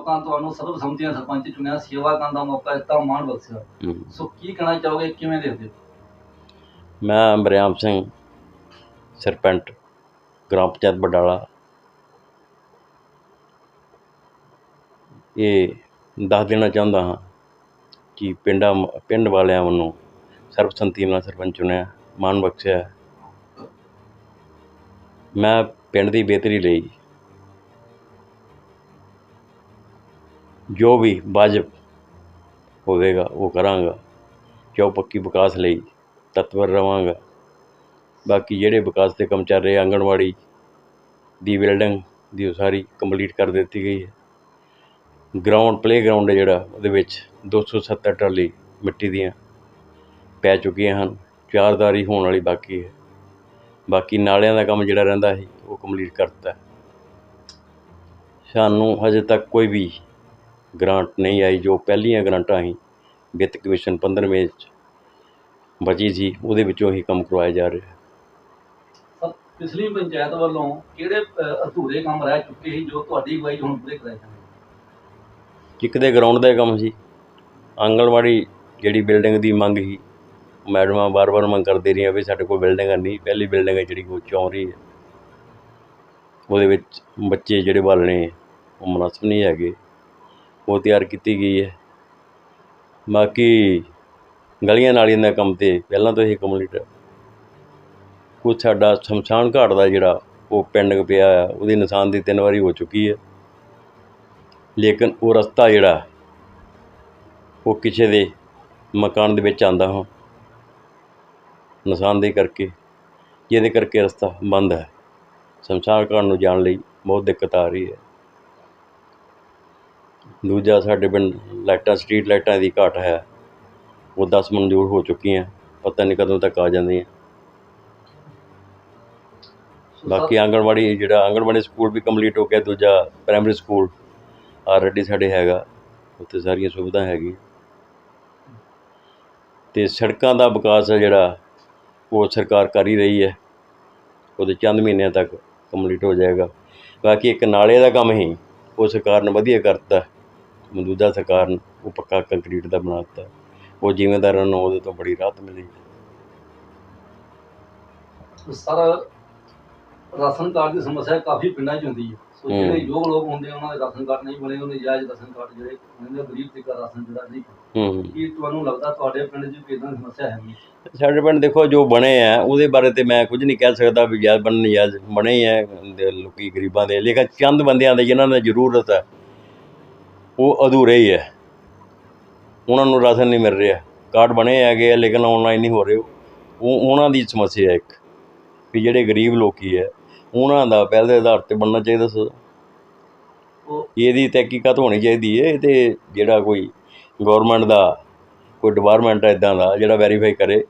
ਲੋਕਾਂ ਤੁਹਾਨੂੰ ਸਰਬਸੰਮਤੀ ਨਾਲ ਸਰਪੰਚ ਚੁਣਿਆ ਸੇਵਾ ਕਰਨ ਦਾ ਮੌਕਾ ਦਿੱਤਾ ਮਾਣ ਬਖਸ਼ਿਆ। ਸੋ ਕੀ ਕਹਿਣਾ ਚਾਹੋਗੇ ਕਿਵੇਂ ਦੇਖਦੇ ਹੋ? ਮੈਂ ਬਰਿਆਮ ਸਿੰਘ ਸਰਪੰਚ ਗ੍ਰਾਮ ਪੰਚਾਇਤ ਬਡਾਲਾ ਇਹ ਦੱਸ ਦੇਣਾ ਚਾਹੁੰਦਾ ਹਾਂ ਕਿ ਪਿੰਡਾਂ ਪਿੰਡ ਵਾਲਿਆਂ ਵੱਲੋਂ ਸਰਬਸੰਮਤੀ ਨਾਲ ਸਰਪੰਚ ਚੁਣਿਆ ਮਾਣ ਬਖਸ਼ਿਆ। ਮੈਂ ਪਿੰਡ ਦੀ ਬਿਹਤਰੀ ਲਈ ਜੋ ਵੀ ਵਾਜਬ ਹੋਵੇਗਾ, ਉਹ ਕਰਾਂਗਾ। ਚੌਪੱਕੀ ਵਿਕਾਸ ਲਈ ਤਤਪਰ ਰਵਾਂਗਾ। ਬਾਕੀ ਜਿਹੜੇ ਵਿਕਾਸ ਦੇ ਕੰਮ ਚੱਲ ਰਹੇ, ਆਂਗਣਵਾੜੀ ਦੀ ਬਿਲਡਿੰਗ ਦੀ ਉਸਾਰੀ ਕੰਪਲੀਟ ਕਰ ਦਿੱਤੀ ਗਈ ਹੈ। ਗਰਾਊਂਡ ਪਲੇਗਰਾਊਂਡ ਹੈ ਜਿਹੜਾ, ਉਹਦੇ ਵਿੱਚ 270 ਟਰਾਲੀ ਮਿੱਟੀ ਦੀਆਂ ਪੈ ਚੁੱਕੀਆਂ ਹਨ। ਚਾਰਦਾਰੀ ਹੋਣ ਵਾਲੀ ਬਾਕੀ ਹੈ। ਬਾਕੀ ਨਾਲਿਆਂ ਦਾ ਕੰਮ ਜਿਹੜਾ ਰਹਿੰਦਾ ਸੀ, ਉਹ ਕੰਪਲੀਟ ਕਰਤਾ। ਸਾਨੂੰ ਹਜੇ ਤੱਕ ਕੋਈ ਵੀ ਗ੍ਰਾਂਟ ਨਹੀਂ ਆਈ ਜੋ ਪਹਿਲੀਆਂ ਗ੍ਰਾਂਟਾਂ ਸੀ ਵਿੱਤ ਕਮਿਸ਼ਨ 15ਵੇਂ 'ਚ ਬਚੀ ਸੀ ਉਹਦੇ ਵਿੱਚੋਂ ਹੀ ਕੰਮ ਕਰਵਾਇਆ ਜਾ ਰਿਹਾ। ਸਰ ਪਿਛਲੀ ਪੰਚਾਇਤ ਵੱਲੋਂ ਕਿਹੜੇ ਅ, ਅਧੂਰੇ ਕੰਮ ਰਹਿ ਚੁੱਕੇ ਸੀ ਜੋ ਤੁਹਾਡੀ ਅਗਵਾਈ ਹੁਣ ਪੂਰੇ ਕਰਾਏ ਜਾਣਗੇ? ਇੱਕ ਦੇ ਗਰਾਊਂਡ ਦਾ ਕੰਮ ਸੀ ਆਂਗਣਵਾੜੀ ਜਿਹੜੀ ਬਿਲਡਿੰਗ ਦੀ ਮੰਗ ਸੀ ਮੈਡਮਾਂ ਬਾਰ-ਬਾਰ ਮੰਗ ਕਰਦੀ ਰਹੀਆਂ ਵੀ ਸਾਡੇ ਕੋਲ ਬਿਲਡਿੰਗ ਨਹੀਂ ਪਹਿਲੀ ਬਿਲਡਿੰਗ ਹੈ ਜਿਹੜੀ ਉਹ ਚੌਂ ਰਹੀ ਹੈ। ਉਹਦੇ ਵਿੱਚ ਬੱਚੇ ਜਿਹੜੇ ਬਾਲਣੇ ਉਹ ਮੁਨਾਸਬ ਨਹੀਂ ਹੈਗੇ। ਉਹ ਤਿਆਰ ਕੀਤੀ ਗਈ ਹੈ। ਬਾਕੀ ਗਲੀਆਂ ਨਾਲੀਆਂ ਦਾ ਕੰਮ ਤੇ ਪਹਿਲਾਂ ਤੋਂ ਹੀ ਕੰਪਲੀਟ ਹੈ। ਕੁਝ ਸਾਡਾ ਸ਼ਮਸ਼ਾਨ ਘਾਟ ਦਾ ਜਿਹੜਾ ਉਹ ਪਿੰਡ ਪਿਆ ਆ, ਉਹਦੀ ਨਿਸ਼ਾਨ ਦੀ ਤਿੰਨ ਵਾਰੀ ਹੋ ਚੁੱਕੀ ਹੈ। ਲੇਕਿਨ ਉਹ ਰਸਤਾ ਜਿਹੜਾ, ਉਹ ਕਿਸੇ ਦੇ ਮਕਾਨ ਦੇ ਵਿੱਚ ਆਂਦਾ ਹਾਂ। ਨਿਸ਼ਾਨਦੇਹੀ ਕਰਕੇ, ਜਿਹਦੇ ਕਰਕੇ ਰਸਤਾ ਬੰਦ ਹੈ। ਸ਼ਮਸ਼ਾਨ ਘਾਟ ਨੂੰ ਜਾਣ ਲਈ ਬਹੁਤ ਦਿੱਕਤ ਆ ਰਹੀ ਹੈ। ਦੂਜਾ ਸਾਡੇ ਪਿੰਡ ਲਾਈਟਾਂ, ਸਟਰੀਟ ਲਾਈਟਾਂ ਦੀ ਘਾਟ ਹੈ। ਉਹ ਦਸ ਮਨਜ਼ੂਰ ਹੋ ਚੁੱਕੀਆਂ, ਪਤਾ ਨਹੀਂ ਕਦੋਂ ਤੱਕ ਆ ਜਾਂਦੀਆਂ। ਬਾਕੀ ਆਂਗਣਵਾੜੀ ਜਿਹੜਾ, ਆਂਗਣਵਾੜੀ ਸਕੂਲ ਵੀ ਕੰਪਲੀਟ ਹੋ ਗਿਆ, ਦੂਜਾ ਪ੍ਰਾਇਮਰੀ ਸਕੂਲ ਆਲਰੇਡੀ ਸਾਡੇ ਹੈਗਾ, ਉੱਥੇ ਸਾਰੀਆਂ ਸੁਵਿਧਾ ਹੈਗੀ ਤੇ ਸੜਕਾਂ ਦਾ ਵਿਕਾਸ ਹੈ ਜਿਹੜਾ, ਉਹ ਸਰਕਾਰ ਕਰ ਹੀ ਰਹੀ ਹੈ। ਉਹਦੇ ਚੰਦ ਮਹੀਨਿਆਂ ਤੱਕ ਕੰਪਲੀਟ ਹੋ ਜਾਏਗਾ। ਬਾਕੀ ਇੱਕ ਨਾਲੇ ਦਾ ਕੰਮ ਹੀ ਉਹ ਸਰਕਾਰ ਨੇ ਵਧੀਆ ਕਰਤਾ। ਮੌਜੂਦਾ ਸਰਕਾਰ ਨੇ ਉਹ ਪੱਕਾ ਕੰਕਰੀਟ ਦਾ ਬਣਾ ਦਿੱਤਾ। ਉਹ ਜ਼ਿਮੀਂਦਾਰਾਂ ਨੂੰ ਉਹਦੇ ਤੋਂ ਬੜੀ ਰਾਹਤ ਮਿਲੀ। ਸਰ ਰਾਸ਼ਨ ਕਾਰਡ ਦੀ ਸਮੱਸਿਆ ਕਾਫੀ ਪਿੰਡਾਂ 'ਚ ਹੁੰਦੀ ਹੈ। ਸੋ ਹੂੰ। ਜਿਹੜੇ ਯੋਗ ਲੋਕ ਹੁੰਦੇ ਉਹਨਾਂ ਦੇ ਰਾਸ਼ਨ ਕਾਰਡ ਨਹੀਂ ਬਣੇ ਉਹਨੇ ਜਾਇਜ਼ ਰਾਸ਼ਨ ਕਾਰਡ ਜਿਹੜੇ ਆ, ਗਰੀਬ ਤਰੀਕਾ ਰਾਸ਼ਨ ਜਿਹੜਾ ਨਹੀਂ ਹੂੰ। ਕੀ ਤੁਹਾਨੂੰ ਲੱਗਦਾ ਤੁਹਾਡੇ ਪਿੰਡ 'ਚ ਕੋਈ ਇਦਾਂ ਦੀ ਸਮੱਸਿਆ ਹੈਗੀ ਸਾਡੇ ਪਿੰਡ ਦੇਖੋ ਜੋ ਬਣੇ ਆ ਉਹਦੇ ਬਾਰੇ ਤੇ ਮੈਂ ਕੁਝ ਨਹੀਂ ਕਹਿ ਸਕਦਾ ਵੀ ਯਾਦ ਬਣਨ ਯਾਦ ਬਣੇ ਹੀ ਆ। ਲੋਕੀ ਗਰੀਬਾਂ ਦੇ ਲੇਕਿਨ ਚੰਦ ਬੰਦਿਆਂ ਦੇ ਜਿਨ੍ਹਾਂ ਨੂੰ ਜ਼ਰੂਰਤ ਹੈ ਉਹ ਅਧੂਰੇ ਹੀ ਹੈ। ਉਹਨਾਂ ਨੂੰ ਰਾਸ਼ਨ ਨਹੀਂ ਮਿਲ ਰਿਹਾ। ਕਾਰਡ ਬਣੇ ਹੈਗੇ ਆ, ਲੇਕਿਨ ਆਨਲਾਈਨ ਨਹੀਂ ਹੋ ਰਹੇ। ਉਹ ਉਹਨਾਂ ਦੀ ਸਮੱਸਿਆ ਇੱਕ, ਵੀ ਜਿਹੜੇ ਗਰੀਬ ਲੋਕੀ ਹੈ, ਉਹਨਾਂ ਦਾ ਪਹਿਲੇ ਆਧਾਰ ਤੇ ਬਣਨਾ ਚਾਹੀਦਾ ਸੀ। ਇਹਦੀ ਤਹਿਕੀਕਤ ਹੋਣੀ ਚਾਹੀਦੀ ਹੈ, ਇਹ ਤੇ ਜਿਹੜਾ ਕੋਈ ਗਵਰਨਮੈਂਟ ਦਾ, ਕੋਈ ਡਿਪਾਰਟਮੈਂਟ ਹੈ ਇਦਾਂ ਦਾ, ਜਿਹੜਾ ਵੈਰੀਫਾਈ ਕਰੇ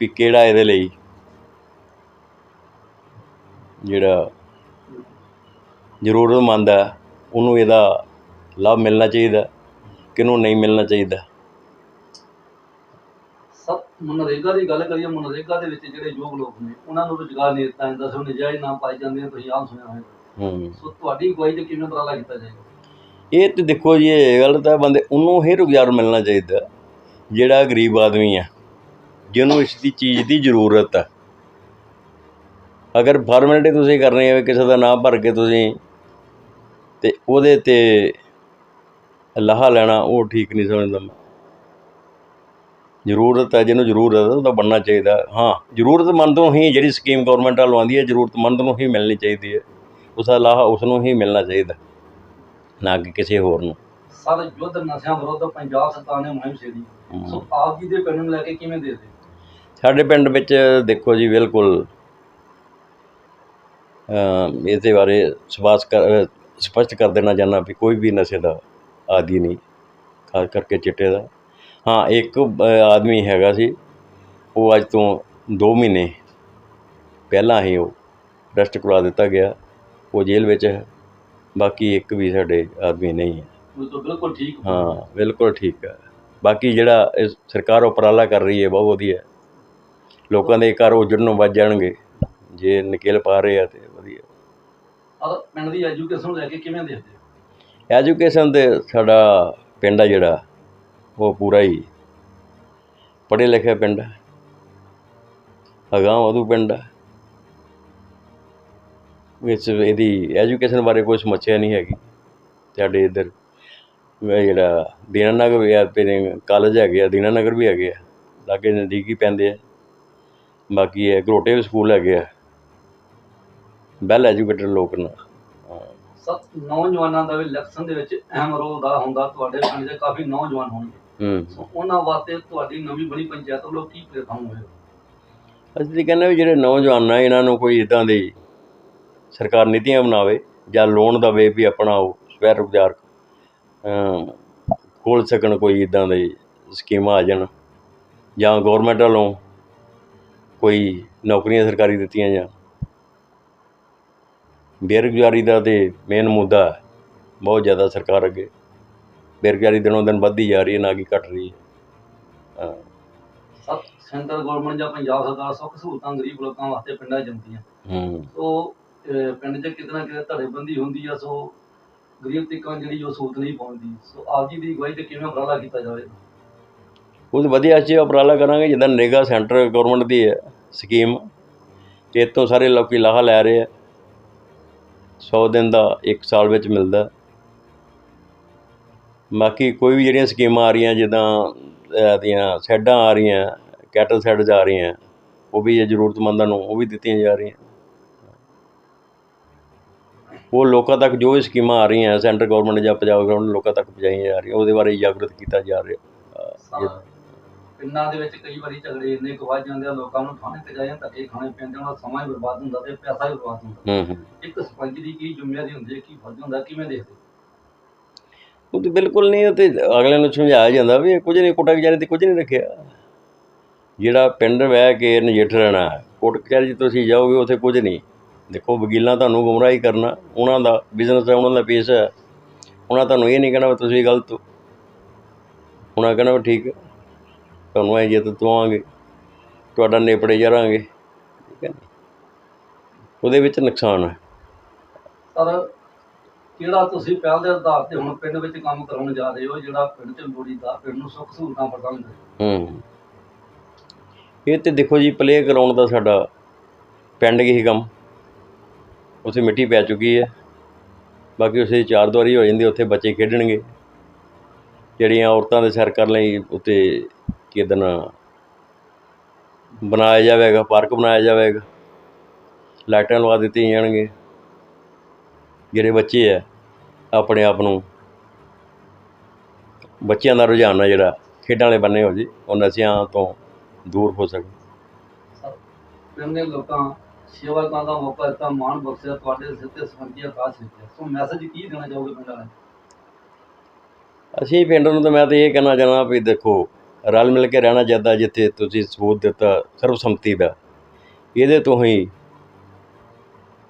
ਵੀ ਕਿਹੜਾ ਇਹਦੇ ਲਈ ਜਿਹੜਾ ਜ਼ਰੂਰਤਮੰਦ ਹੈ, ਉਹਨੂੰ ਇਹਦਾ ਲਾਭ ਮਿਲਣਾ ਚਾਹੀਦਾ ਕਿਹਨੂੰ ਨਹੀਂ ਮਿਲਣਾ ਚਾਹੀਦਾ। ਸਭ ਮਨਰੇਗਾ ਦੀ ਗੱਲ ਕਰੀਏ ਮਨਰੇਗਾ ਦੇ ਵਿੱਚ ਜਿਹੜੇ ਯੋਗ ਲੋਕ ਨੇ ਉਹਨਾਂ ਨੂੰ ਰੁਜ਼ਗਾਰ ਨਹੀਂ ਦਿੱਤਾ ਜਾਂਦਾ ਸੋ ਨਜਾਇਜ਼ ਨਾਮ ਪਾਈ ਜਾਂਦੇ ਨੇ ਤੁਸੀਂ ਆਮ ਸੁਣਿਆ ਹੋਵੇਗਾ। ਹੂੰ। ਸੋ ਤੁਹਾਡੀ ਅਗਵਾਈ ਤੇ ਕਿਵੇਂ ਉਪਰਾਲਾ ਕੀਤਾ ਜਾਏਗਾ? ਇਹ ਤੇ ਦੇਖੋ ਜੀ ਇਹ ਗੱਲ ਤਾਂ ਬੰਦੇ ਉਹਨੂੰ ਹੀ ਰੁਜ਼ਗਾਰ ਮਿਲਣਾ ਚਾਹੀਦਾ ਜਿਹੜਾ ਗਰੀਬ ਆਦਮੀ ਆ ਜਿਹਨੂੰ ਇਸ ਦੀ ਚੀਜ਼ ਦੀ ਜ਼ਰੂਰਤ ਹੈ ਅਗਰ ਫਾਰਮੈਲਿਟੀ ਤੁਸੀਂ ਕਰਨੀ ਹੈ ਕਿਸੇ ਦਾ ਨਾਮ ਭਰ ਕੇ ਤੁਸੀਂ ਤੇ ਉਹਦੇ ਤੇ ਲਾਹਾ ਲੈਣਾ ਉਹ ਠੀਕ ਨਹੀਂ ਸਮਝਦਾ ਮੈਂ। ਜ਼ਰੂਰਤ ਹੈ ਜਿਹਨੂੰ ਜ਼ਰੂਰਤ ਹੈ ਉਹਦਾ ਬਣਨਾ ਚਾਹੀਦਾ। ਹਾਂ ਜ਼ਰੂਰਤਮੰਦ ਨੂੰ ਹੀ ਜਿਹੜੀ ਸਕੀਮ ਗਵਰਨਮੈਂਟ ਵੱਲੋਂ ਆਉਂਦੀ ਹੈ ਜ਼ਰੂਰਤਮੰਦ ਨੂੰ ਹੀ ਮਿਲਣੀ ਚਾਹੀਦੀ ਹੈ। ਉਸ ਦਾ ਲਾਹਾ ਉਸ ਨੂੰ ਹੀ ਮਿਲਣਾ ਚਾਹੀਦਾ ਨਾ ਕਿ ਕਿਸੇ ਹੋਰ ਨੂੰ। ਸਰ ਯੁੱਧ ਨਸ਼ਿਆਂ ਵਿਰੁੱਧ ਪੰਜਾਬ ਸਰਕਾਰ ਨੇ ਮੁਹਿੰਮ ਛੇੜੀ। ਸੋ ਆਪ ਜੀ ਦੇ ਪਿੰਡ ਨੂੰ ਲੈ ਕੇ ਕਿਵੇਂ ਦੇਖਦੇ? ਸਾਡੇ ਪਿੰਡ ਵਿੱਚ ਦੇਖੋ ਜੀ ਬਿਲਕੁਲ ਅਮ ਇਸਦੇ ਬਾਰੇ ਸਪਸ਼ਟ ਕਰ ਦੇਣਾ ਚਾਹੁੰਦਾ ਵੀ ਕੋਈ ਵੀ ਨਸ਼ੇ ਦਾ ਆਦੀ ਨਹੀਂ। ਖਾਸ ਕਰਕੇ ਚਿੱਟੇ ਦਾ। ਹਾਂ ਇੱਕ ਆਦਮੀ ਹੈਗਾ ਸੀ। ਉਹ ਅੱਜ ਤੋਂ 2 ਮਹੀਨੇ ਪਹਿਲਾਂ ਹੀ ਉਹ ਅਰੈਸਟ ਕਰਵਾ ਦਿੱਤਾ ਗਿਆ। ਉਹ ਜੇਲ੍ਹ ਵਿੱਚ ਹੈ। ਬਾਕੀ ਇੱਕ ਵੀ ਸਾਡੇ ਆਦਮੀ ਨਹੀਂ ਹੈ। ਉਹ ਤਾਂ ਬਿਲਕੁਲ ਠੀਕ ਹਾਂ ਬਿਲਕੁਲ ਠੀਕ ਹੈ। ਬਾਕੀ ਜਿਹੜਾ ਇਹ ਸਰਕਾਰ ਉਪਰਾਲਾ ਕਰ ਰਹੀ ਹੈ ਬਹੁਤ ਵਧੀਆ ਲੋਕਾਂ ਦੇ ਘਰ ਉਜੜਨ ਨੂੰ ਵੱਜ ਜਾਣਗੇ। ਜੇ ਨਕੇਲ ਪਾ ਰਹੇ ਆ ਤੇ ਵਧੀਆ। ਔਰ ਪਿੰਡ ਦੀ ਐਜੂਕੇਸ਼ਨ ਲੈ ਕੇ ਕਿਵੇਂ ਦੇਖਦੇ ਐਜੂਕੇਸ਼ਨ ਤੇ ਸਾਡਾ ਪਿੰਡ ਆ ਜਿਹੜਾ, ਉਹ ਪੂਰਾ ਹੀ ਪੜ੍ਹੇ ਲਿਖੇ ਪਿੰਡ ਹੈ ਅਗਾਂਹ ਵਧੂ ਪਿੰਡ ਹੈ ਵਿੱਚ ਇਹਦੀ ਐਜੂਕੇਸ਼ਨ ਬਾਰੇ ਕੋਈ ਸਮੱਸਿਆ ਨਹੀਂ ਹੈਗੀ। ਸਾਡੇ ਇੱਧਰ ਇਹ ਜਿਹੜਾ ਦੀਨਾਨਗਰ ਵੀ ਆ ਤੇ ਕਾਲਜ ਹੈਗੇ ਆ, ਦੀਨਾਨਗਰ ਵੀ ਹੈਗੇ ਆ। ਲਾਗੇ ਨਜ਼ਦੀਕ ਹੀ ਪੈਂਦੇ ਆ। ਬਾਕੀ ਇਹ ਘਰੋਟੇ ਵੀ ਸਕੂਲ ਹੈਗੇ ਆ। ਵੈਲ ਐਜੂਕੇਟਡ ਲੋਕ ਨੇ। ਸਭ ਨੌਜਵਾਨਾਂ ਦਾ ਵੀ ਇਲੈਕਸ਼ਨ ਦੇ ਵਿੱਚ ਅਹਿਮ ਰੋਲ ਦਾ ਹੁੰਦਾ ਤੁਹਾਡੇ ਪਿੰਡ ਦੇ ਕਾਫੀ ਨੌਜਵਾਨ ਹੋਣਗੇ। ਸੋ ਉਹਨਾਂ ਵਾਸਤੇ ਤੁਹਾਡੀ ਨਵੀਂ ਬਣੀ ਪੰਚਾਇਤ ਵੱਲੋਂ ਕੀ ਪ੍ਰੇਰਨਾ ਹੋਵੇ ਅਸੀਂ ਕਹਿੰਦੇ ਵੀ ਜਿਹੜੇ ਨੌਜਵਾਨ ਆ ਇਹਨਾਂ ਨੂੰ ਕੋਈ ਇਦਾਂ ਦੀ ਸਰਕਾਰ ਨੀਤੀਆਂ ਬਣਾਵੇ ਜਾਂ ਲੋਨ ਦਵੇ ਵੀ ਆਪਣਾ ਉਹ ਸਵੈ ਰੁਜ਼ਗਾਰ ਖੋਲ੍ਹ ਸਕਣ ਕੋਈ ਇਦਾਂ ਦੀ ਸਕੀਮਾਂ ਆ ਜਾਣ ਜਾਂ ਗਵਰਨਮੈਂਟ ਵੱਲੋਂ ਕੋਈ ਨੌਕਰੀਆਂ ਸਰਕਾਰੀ ਦਿੱਤੀਆਂ ਜਾਣ। ਬੇਰੁਜ਼ਗਾਰੀ ਦਾ ਤੇ ਮੇਨ ਮੁੱਦਾ ਹੈ, ਬਹੁਤ ਜ਼ਿਆਦਾ ਸਰਕਾਰ ਅੱਗੇ। ਬੇਰੁਜ਼ਗਾਰੀ ਦਿਨੋਂ ਦਿਨ ਵੱਧਦੀ ਜਾ ਰਹੀ ਹੈ ਨਾ ਕਿ ਘਟ ਰਹੀ ਹੈ। ਸਭ ਸੈਂਟਰ ਗਵਰਨਮੈਂਟ ਜਾਂ ਪੰਜਾਬ ਸਰਕਾਰ ਸੁੱਖ ਸਹੂਲਤਾਂ ਗਰੀਬ ਲੋਕਾਂ ਵਾਸਤੇ ਪਿੰਡਾਂ 'ਚ ਜਾਂਦੀਆਂ ਹੂੰ। ਸੋ ਅਹ, ਪਿੰਡ 'ਚ ਕਿਤੇ ਨਾ ਕਿਤੇ ਧੜੇਬੰਦੀ ਹੁੰਦੀ ਆ ਸੋ ਗਰੀਬ ਤੱਕਾਂ ਜਿਹੜੀ ਉਹ ਸਹੂਲਤ ਨਹੀਂ ਪਹੁੰਚਦੀ। ਸੋ ਆਪ ਜੀ ਦੀ ਅਗਵਾਈ ਤੇ ਕਿਵੇਂ ਉਪਰਾਲਾ ਕੀਤਾ ਜਾਵੇ? ਉਹ ਤਾਂ ਵਧੀਆ ਅਸੀਂ ਉਪਰਾਲਾ ਕਰਾਂਗੇ ਜਿੱਦਾਂ ਨਰੇਗਾ ਸੈਂਟਰ ਗਵਰਨਮੈਂਟ ਦੀ ਹੈ ਸਕੀਮ। ਇਹ ਤੋਂ ਸਾਰੇ ਲੋਕੀ ਲਾਹਾ ਲੈ ਰਹੇ ਆ। 100 ਦਿਨ ਦਾ ਇੱਕ ਸਾਲ ਵਿੱਚ ਮਿਲਦਾ। ਬਾਕੀ ਕੋਈ ਵੀ ਜਿਹੜੀਆਂ ਸਕੀਮਾਂ ਆ ਰਹੀਆਂ ਜਿੱਦਾਂ ਅਹ, ਦੀਆਂ ਸੈਡਾਂ ਆ ਰਹੀਆਂ ਕੈਟਲ ਸੈੱਡਸ ਆ ਰਹੀਆਂ ਉਹ ਵੀ ਇਹ ਜ਼ਰੂਰਤਮੰਦਾਂ ਨੂੰ ਉਹ ਵੀ ਦਿੱਤੀਆਂ ਜਾ ਰਹੀਆਂ। ਉਹ ਲੋਕਾਂ ਤੱਕ ਜੋ ਵੀ ਸਕੀਮਾਂ ਆ ਰਹੀਆਂ ਸੈਂਟਰ ਗਵਰਨਮੈਂਟ ਜਾਂ ਪੰਜਾਬ ਗਵਰਨਮੈਂਟ ਲੋਕਾਂ ਤੱਕ ਪਹੁੰਚਾਈਆਂ ਜਾ ਰਹੀਆਂ ਉਹਦੇ ਬਾਰੇ ਜਾਗਰੂਕ ਕੀਤਾ ਜਾ ਰਿਹਾ। ਅਹ, ਪਿੰਡਾਂ ਦੇ ਵਿੱਚ ਕਈ ਵਾਰੀ ਝਗੜੇ ਇੰਨੇ ਵੱਧ ਜਾਂਦੇ ਆ ਲੋਕਾਂ ਨੂੰ ਥਾਣੇ ਤੇ ਜਾਏ ਧੱਕੇ ਖਾਣੇ ਪੈਂਦੇ ਉਹਨਾਂ ਦਾ ਸਮਾਂ ਹੀ ਬਰਬਾਦ ਹੁੰਦਾ ਤੇ ਪੈਸਾ ਵੀ ਬਰਬਾਦ ਹੁੰਦਾ। ਹੂੰ ਹੂੰ। ਇੱਕ ਸਰਪੰਚ ਦੀ ਕੀ ਜ਼ਿੰਮੇਵਾਰੀ ਹੁੰਦੀ ਹੈ ਕੀ ਫਰਜ਼ ਹੁੰਦਾ ਕਿਵੇਂ ਦੇਖਦੇ? ਉਹ ਤੇ ਬਿਲਕੁਲ ਨਹੀਂ ਉਹ ਤੇ ਅਗਲਿਆਂ ਨੂੰ ਸਮਝਾਇਆ ਜਾਂਦਾ ਵੀ ਕੁਝ ਨਹੀਂ ਕੋਟਾ ਕਚਹਿਰੀ ਤੇ ਕੁਝ ਨਹੀਂ ਰੱਖਿਆ। ਜਿਹੜਾ ਪਿੰਡ ਬਹਿ ਕੇ ਨਜਿੱਠ ਰਹਿਣਾ ਕੋਟ ਕਚਹਿਰੀ ਤੁਸੀਂ ਜਾਓਗੇ ਉੱਥੇ ਕੁਝ ਨਹੀਂ। ਦੇਖੋ ਵਕੀਲਾਂ ਤੁਹਾਨੂੰ ਗੁੰਮਰਾਹੀ ਕਰਨਾ ਉਹਨਾਂ ਦਾ ਬਿਜ਼ਨਸ ਹੈ ਉਹਨਾਂ ਦਾ ਪੇਸ਼ ਹੈ। ਉਹਨਾਂ ਤੁਹਾਨੂੰ ਇਹ ਨਹੀਂ ਕਹਿਣਾ ਵੀ ਤੁਸੀਂ ਗਲਤ ਹੋ। ਉਹਨਾਂ ਕਹਿਣਾ ਵੀ ਠੀਕ ਹੈ। ਤੁਹਾਨੂੰ ਐ ਜਿੱਤ ਦਵਾਂਗੇ ਤੁਹਾਡਾ ਨੇਪੜੇ ਜਾਰਾਂਗੇ ਠੀਕ ਹੈ ਉਹਦੇ ਵਿੱਚ ਨੁਕਸਾਨ ਹੈ। ਸਰ ਕਿਹੜਾ ਤੁਸੀਂ ਪਹਿਲ ਦੇ ਆਧਾਰ ਤੇ ਹੁਣ ਪਿੰਡ ਵਿੱਚ ਕੰਮ ਕਰਾਉਣ ਜਾ ਰਹੇ ਹੋ ਜਿਹੜਾ ਪਿੰਡ 'ਚ ਲੋੜੀਦਾ ਪਿੰਡ ਨੂੰ ਸੁੱਖ ਸਹੂਲਤਾਂ ਪ੍ਰਦਾਨ ਕਰੇ। ਹੂੰ। ਇਹ ਤੇ ਦੇਖੋ ਜੀ ਪਲੇ ਗਰਾਊਂਡ ਦਾ ਸਾਡਾ ਪਿੰਡ ਹੀ ਕੰਮ। ਉੱਥੇ ਮਿੱਟੀ ਪੈ ਚੁੱਕੀ ਹੈ। ਬਾਕੀ ਉਸੇ ਚਾਰ ਦੁਆਰੀ ਹੋ ਜਾਂਦੀ ਉੱਥੇ ਬੱਚੇ ਖੇਡਣਗੇ। ਜਿਹੜੀਆਂ ਔਰਤਾਂ ਦੇ ਸੈਰ ਕਰਨ ਲਈ ਉੱਤੇ ਕਿਦਨ ਬਣਾਇਆ ਜਾਵੇਗਾ ਪਾਰਕ ਬਣਾਇਆ ਜਾਵੇਗਾ। ਲਾਈਟਾਂ ਲਵਾ ਦਿੱਤੀਆਂ ਜਾਣਗੀਆਂ। ਜਿਹੜੇ ਬੱਚੇ ਹੈ ਆਪਣੇ ਆਪ ਨੂੰ ਬੱਚਿਆਂ ਦਾ ਰੁਝਾਨ ਹੈ ਜਿਹੜਾ ਖੇਡਾਂ ਵਾਲੇ ਬੰਨੇ ਹੋ ਜੀ ਉਹ ਨਸ਼ਿਆਂ ਤੋਂ ਦੂਰ ਹੋ ਸਕੇ ਸਰ ਪਿੰਡ ਦੇ ਲੋਕਾਂ ਸੇਵਾ ਕਰਨ ਦਾ ਮੌਕਾ ਦਿੱਤਾ ਮਾਣ ਬਖਸ਼ਿਆ ਤੁਹਾਡੇ ਸਿਰ ਤੇ ਆਕਾਸ਼ ਲਿਖਿਆ ਸੋ ਮੈਸੇਜ ਕੀ ਦੇਣਾ ਚਾਹੋਗੇ ਪਿੰਡ ਵਾਲਿਆਂ ਅਸੀਂ ਪਿੰਡ ਨੂੰ ਤਾਂ ਮੈਂ ਤਾਂ ਇਹ ਕਹਿਣਾ ਚਾਹੁੰਦਾ ਵੀ ਦੇਖੋ ਰਲ ਮਿਲ ਕੇ ਰਹਿਣਾ ਚਾਹੀਦਾ ਜਿੱਥੇ ਤੁਸੀਂ ਸਬੂਤ ਦਿੱਤਾ, ਸਰਬਸੰਮਤੀ ਦਾ। ਇਹਦੇ ਤੋਂ ਹੀ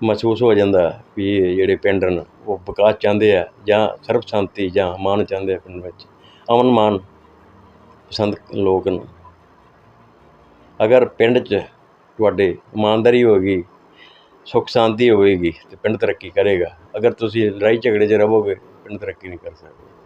ਮਹਿਸੂਸ ਹੋ ਜਾਂਦਾ ਵੀ ਇਹ ਜਿਹੜੇ ਪਿੰਡ ਨੇ ਉਹ ਵਿਕਾਸ ਚਾਹੁੰਦੇ ਆ ਜਾਂ ਸਰਬਸੰਮਤੀ ਜਾਂ ਮਾਨ ਚਾਹੁੰਦੇ ਆ ਪਿੰਡ ਵਿੱਚ। ਅਮਨ ਮਾਨ ਪਸੰਦ ਲੋਕ ਨੇ। ਅਗਰ ਪਿੰਡ 'ਚ ਤੁਹਾਡੇ ਇਮਾਨਦਾਰੀ ਹੋਵੇਗੀ ਸੁੱਖ ਸ਼ਾਂਤੀ ਹੋਵੇਗੀ ਤੇ ਪਿੰਡ ਤਰੱਕੀ ਕਰੇਗਾ। ਅਗਰ ਤੁਸੀਂ ਲੜਾਈ ਝਗੜੇ 'ਚ ਰਹੋਗੇ, ਪਿੰਡ ਤਰੱਕੀ ਨਹੀਂ ਕਰ ਸਕਦਾ।